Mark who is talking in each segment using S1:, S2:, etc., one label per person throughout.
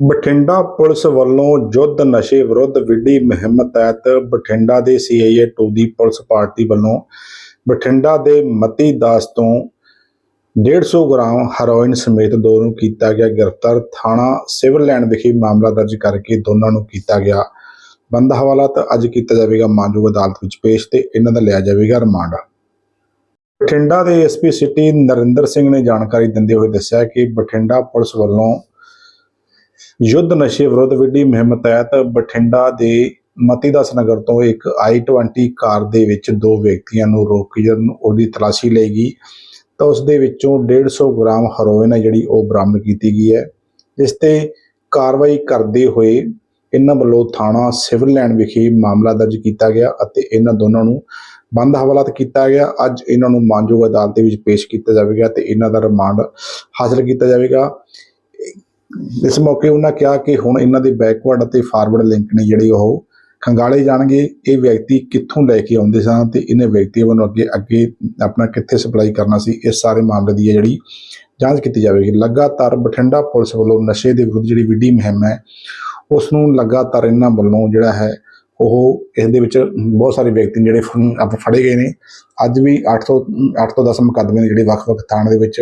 S1: Bathinda police ਵੱਲੋਂ ਯੁੱਧ ਨਸ਼ੇ ਵਿਰੁੱਧ ਵਿੱਢੀ ਮੁਹਿੰਮ ਤਹਿਤ ਬਠਿੰਡਾ ਦੇ ਸੀਆਈਏ 2 ਦੀ ਪੁਲਿਸ ਪਾਰਟੀ ਵੱਲੋਂ ਬਠਿੰਡਾ ਦੇ ਮਤੀ ਦਾਸ ਤੋਂ 150 ਗ੍ਰਾਮ ਹੈਰੋਇਨ ਸਮੇਤ ਦੋ ਨੂੰ ਕੀਤਾ ਗਿਆ ਗ੍ਰਿਫਤਾਰ। ਥਾਣਾ ਸਿਵਲ ਲਾਈਨ ਵਿਖੇ ਮਾਮਲਾ ਦਰਜ ਕਰਕੇ ਦੋਨਾਂ ਨੂੰ ਕੀਤਾ ਗਿਆ ਬੰਦਾ ਹਵਾਲਾਤ ਅੱਜ ਕੀਤਾ ਜਾਵੇਗਾ ਮਾਨਯੋਗ ਅਦਾਲਤ ਵਿੱਚ ਪੇਸ਼ ਤੇ ਇਹਨਾਂ ਦਾ ਲਿਆ ਜਾਵੇਗਾ ਰਿਮਾਂਡ। ਬਠਿੰਡਾ ਦੇ ਐਸਪੀ ਸਿਟੀ ਨਰਿੰਦਰ ਸਿੰਘ ਨੇ ਜਾਣਕਾਰੀ ਦਿੰਦੇ ਹੋਏ ਦੱਸਿਆ ਕਿ ਬਠਿੰਡਾ ਪੁਲਿਸ ਵੱਲੋਂ ਯੁੱਧ ਨਸ਼ੇ ਵਿਰੁੱਧ ਵਿੱਢੀ ਮੁਹਿੰਮ ਤਹਿਤ ਬਠਿੰਡਾ ਦੇ ਮਤੀਦਾਸ ਨਗਰ ਤੋਂ ਇੱਕ i20 ਕਾਰ ਦੇ ਵਿੱਚ ਦੋ ਵਿਅਕਤੀਆਂ ਨੂੰ ਰੋਕ ਕੇ ਜਦੋਂ ਉਹਦੀ ਤਲਾਸ਼ੀ ਲਈ ਗਈ। ਤਾਂ ਉਸ ਦੇ ਵਿੱਚੋਂ 150 ਗ੍ਰਾਮ ਹੈਰੋਇਨ ਹੈ ਜਿਹੜੀ ਉਹ ਬਰਾਮਦ ਕੀਤੀ ਗਈ ਹੈ। ਇਸ ਤੇ ਕਾਰਵਾਈ ਕਰਦੇ ਹੋਏ ਇਹਨਾਂ ਵੱਲੋਂ ਥਾਣਾ ਸਿਵਲ ਲਾਈਨ ਵਿਖੇ ਮਾਮਲਾ ਦਰਜ ਕੀਤਾ ਗਿਆ ਅਤੇ ਇਹਨਾਂ ਦੋਨਾਂ ਨੂੰ ਬੰਦ ਹਵਾਲਾਤ ਕੀਤਾ ਗਿਆ। ਅੱਜ ਇਹਨਾਂ ਨੂੰ ਮਾਨਯੋਗ ਅਦਾਲਤ ਦੇ ਵਿੱਚ ਪੇਸ਼ ਕੀਤਾ ਜਾਵੇਗਾ ਤੇ ਇਹਨਾਂ ਦਾ ਰਿਮਾਂਡ ਹਾਸਲ ਕੀਤਾ ਜਾਵੇਗਾ। ਇਸ ਮੌਕੇ ਉਹਨਾਂ ਕਿਹਾ ਕਿ ਹੁਣ ਇਹਨਾਂ ਦੇ ਬੈਕਵਰਡ ਅਤੇ ਫਾਰਵਰਡ ਲਿੰਕ ਨੇ ਜਿਹੜੇ ਉਹ ਖੰਗਾਲੇ ਜਾਣਗੇ, ਇਹ ਵਿਅਕਤੀ ਕਿੱਥੋਂ ਲੈ ਕੇ ਆਉਂਦੇ ਸਨ ਤੇ ਇਹਨੇ ਵਿਅਕਤੀਆਂ ਵੱਲੋਂ ਅੱਗੇ ਅੱਗੇ ਆਪਣਾ ਕਿੱਥੇ ਸਪਲਾਈ ਕਰਨਾ ਸੀ ਇਸ ਸਾਰੇ ਮਾਮਲੇ ਦੀ ਹੈ ਜਿਹੜੀ ਜਾਂਚ ਕੀਤੀ ਜਾਵੇਗੀ। ਲਗਾਤਾਰ ਬਠਿੰਡਾ ਪੁਲਿਸ ਵੱਲੋਂ ਨਸ਼ੇ ਦੇ ਵਿਰੁੱਧ ਜਿਹੜੀ ਵਿੱਢੀ ਮੁਹਿੰਮ ਹੈ ਉਸ ਨੂੰ ਲਗਾਤਾਰ ਇਹਨਾਂ ਵੱਲੋਂ ਜਿਹੜਾ ਹੈ ਉਹ ਇਸ ਦੇ ਵਿੱਚ ਬਹੁਤ ਸਾਰੇ ਵਿਅਕਤੀ ਜਿਹੜੇ ਆਪ ਫੜੇ ਗਏ ਨੇ। ਅੱਜ ਵੀ 8 ਤੋਂ 8 ਤੋਂ 10 ਮੁਕੱਦਮੇ ਨੇ ਜਿਹੜੇ ਵੱਖ-ਵੱਖ ਥਾਣੇ ਦੇ ਵਿੱਚ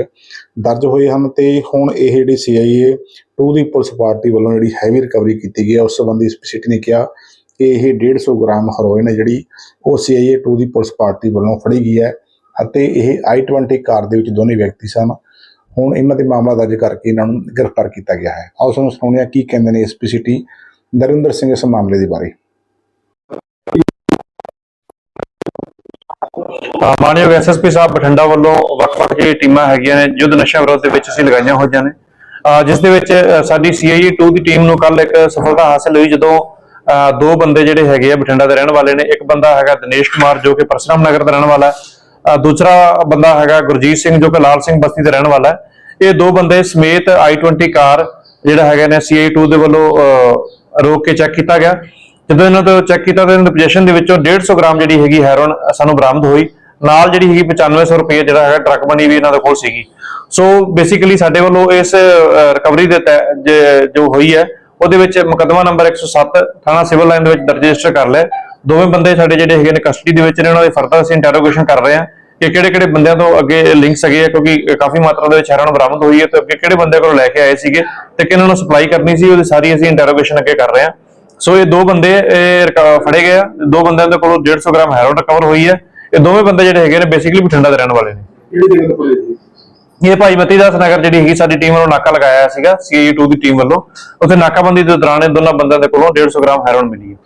S1: ਦਰਜ ਹੋਏ ਹਨ ਤੇ ਹੁਣ ਇਹ ਜਿਹੜੀ ਸੀਆਈਏ 2 ਦੀ ਪੁਲਿਸ ਪਾਰਟੀ ਵੱਲੋਂ ਜਿਹੜੀ ਹੈਵੀ ਰਿਕਵਰੀ ਕੀਤੀ ਗਈ ਹੈ, ਉਸ ਸੰਬੰਧੀ ਸਪੈਸਿਫਿਕ ਨੇ ਕਿਹਾ ਕਿ ਇਹ 150 ਗ੍ਰਾਮ ਹੈਰੋਇਨ ਹੈ ਜਿਹੜੀ ਉਹ ਸੀਆਈਏ 2 ਦੀ ਪੁਲਿਸ ਪਾਰਟੀ ਵੱਲੋਂ ਫੜੀ ਗਈ ਹੈ ਅਤੇ ਇਹ i20 ਕਾਰ ਦੇ ਵਿੱਚ ਦੋਨੇ ਵਿਅਕਤੀ ਸਨ। ਹੁਣ ਇਹਨਾਂ 'ਤੇ ਮਾਮਲਾ ਦਰਜ ਕਰਕੇ ਇਹਨਾਂ ਨੂੰ ਗ੍ਰਿਫਤਾਰ ਕੀਤਾ ਗਿਆ ਹੈ। ਆਓ ਸਾਨੂੰ ਸੁਣਾਉਂਦੇ ਹਾਂ ਕੀ ਕਹਿੰਦੇ ਨੇ ਐਸਪੀ ਸਿਟੀ ਨਰਿੰਦਰ ਸਿੰਘ ਇਸ ਮਾਮਲੇ ਦੇ ਬਾਰੇ।
S2: ਮਾਨਯੋਗ ਐਸਐਸਪੀ ਸਾਹਿਬ ਬਠਿੰਡਾ ਵੱਲੋਂ ਵੱਖ-ਵੱਖ ਜਿਹੜੀ ਟੀਮਾਂ ਹੈਗੀਆਂ ਨੇ ਯੁੱਧ ਨਸ਼ਾ ਵਿਰੋਧ ਦੇ ਵਿੱਚ ਅਸੀਂ ਲਗਾਈਆਂ ਹੋਈਆਂ ਨੇ। ਅ, ਜਿਸ ਦੇ ਵਿੱਚ ਅ, ਸਾਡੀ ਸੀਆਈਏ 2 ਦੀ ਟੀਮ ਨੂੰ ਕੱਲ ਇੱਕ ਸਫਲਤਾ ਹਾਸਲ ਹੋਈ ਜਦੋਂ ਅ, ਦੋ ਬੰਦੇ ਜਿਹੜੇ ਹੈਗੇ ਆ ਬਠਿੰਡਾ ਦੇ ਰਹਿਣ ਵਾਲੇ ਨੇ। ਇੱਕ ਬੰਦਾ ਹੈਗਾ ਦਿਨੇਸ਼ ਕੁਮਾਰ ਜੋ ਕਿ ਪਰਸਰਾਮ ਨਗਰ ਦਾ ਰਹਿਣ ਵਾਲਾ ਹੈ। ਦੂਸਰਾ ਬੰਦਾ ਹੈਗਾ ਗੁਰਜੀਤ ਸਿੰਘ ਜੋ ਕਿ ਲਾਲ ਸਿੰਘ ਬਸਤੀ ਦਾ ਰਹਿਣ ਵਾਲਾ ਹੈ। ਇਹ ਦੋ ਬੰਦੇ ਸਮੇਤ i20 ਕਾਰ ਜਿਹੜਾ ਹੈਗਾ ਨੇ ਸੀਆਈ 2 ਦੇ ਵੱਲੋਂ ਅ, ਰੋਕ ਕੇ ਚੈੱਕ ਕੀਤਾ ਗਿਆ। ਜਦੋਂ ਇਹਨਾਂ ਤੋਂ ਚੈੱਕ ਕੀਤਾ ਤਾਂ ਇਹਨਾਂ ਦੀ ਪੋਜੀਸ਼ਨ ਦੇ ਵਿੱਚੋਂ 150 ਗ੍ਰਾਮ ਜਿਹੜੀ ਹੈਗੀ ਹੈਰੋਨ ਸਾਨੂੰ ਬਰਾਮਦ ਹੋਈ। ਨਾਲ ਜਿਹੜੀ ਹੈਗੀ 9500 ਰੁਪਏ ਜਿਹੜਾ ਹੈਗਾ ਟਰੱਕ ਬਣੀ ਵੀ ਇਹਨਾਂ ਦੇ ਕੋਲ ਸੀਗੀ। ਸੋ ਬੇਸਿਕਲੀ ਸਾਡੇ ਵੱਲੋਂ ਇਸ ਰਿਕਵਰੀ ਦੇ ਤਹਿ- ਜੋ ਹੋਈ ਹੈ, ਉਹਦੇ ਵਿੱਚ ਮੁਕੱਦਮਾ ਨੰਬਰ 107 ਥਾਣਾ ਸਿਵਲ ਲਾਈਨ ਦੇ ਵਿੱਚ ਦਰਜ ਰਜਿਸਟਰ ਕਰ ਲਿਆ। ਦੋਵੇਂ ਬੰਦੇ ਸਾਡੇ ਜਿਹੜੇ ਹੈਗੇ ਨੇ ਕਸਟਡੀ ਦੇ ਵਿੱਚ ਨੇ, ਉਹਨਾਂ ਦੇ ਫਰਦਰ ਅਸੀਂ ਇੰਟਰੋਗੇਸ਼ਨ ਕਰ ਰਹੇ ਹਾਂ ਕਿ ਕਿਹੜੇ ਕਿਹੜੇ ਬੰਦਿਆਂ ਤੋਂ ਅੱਗੇ ਲਿੰਕਸ ਹੈਗੇ ਆ, ਕਿਉਂਕਿ ਕਾਫੀ ਮਾਤਰਾ ਦੇ ਵਿੱਚ ਹੈਰੋਨ ਬਰਾਮਦ ਹੋਈ ਹੈ ਤੇ ਅੱਗੇ ਕਿਹੜੇ ਬੰਦੇ ਕੋਲ ਲੈ ਕੇ ਆਏ ਸੀਗੇ ਤੇ ਕਿਹਨਾਂ ਨੂੰ ਸਪਲਾਈ ਕਰਨੀ ਸੀ, ਉਹਦੀ ਸਾਰੀ ਅਸੀਂ ਇੰਟਰੋਗੇਸ਼ਨ ਅੱਗੇ ਕਰ ਰਹੇ ਹਾਂ। ਸੋ ਇਹ ਦੋ ਬੰਦੇ ਫੜੇ ਗਏ ਆ। ਦੋ ਬੰਦਿਆਂ ਦੇ ਕੋਲੋਂ 150 ਗ੍ਰਾਮ ਹੈਰੋਨ ਰਿਕਵਰ ਹੋਈ ਹੈ। ਇਹ ਦੋਵੇਂ ਬੰਦੇ ਜਿਹੜੇ ਹੈਗੇ ਨੇ ਬੇਸਿਕਲੀ ਬਠਿੰਡਾ ਦੇ ਰਹਿਣ ਵਾਲੇ ਨੇ।
S1: ਕਿਹੜੀ ਜਗ੍ਹਾ ਤੋਂ ਫੜੇ ਜੀ?
S2: ਇਹ ਭਾਈ ਮਤੀ ਦਾਸ ਨਗਰ ਜਿਹੜੀ ਹੈਗੀ ਸਾਡੀ ਟੀਮ ਵੱਲੋਂ ਨਾਕਾ ਲਗਾਇਆ ਸੀਗਾ ਸੀਆਈ 2 ਦੀ ਟੀਮ ਵੱਲੋਂ। ਉੱਥੇ ਨਾਕਾਬੰਦੀ ਦੇ ਦੌਰਾਨ ਇਹ ਦੋਨਾਂ ਬੰਦਿਆਂ ਦੇ ਕੋਲੋਂ 150 ਗ੍ਰਾਮ ਹੈਰੋਨ ਮਿਲੀ ਹੈ।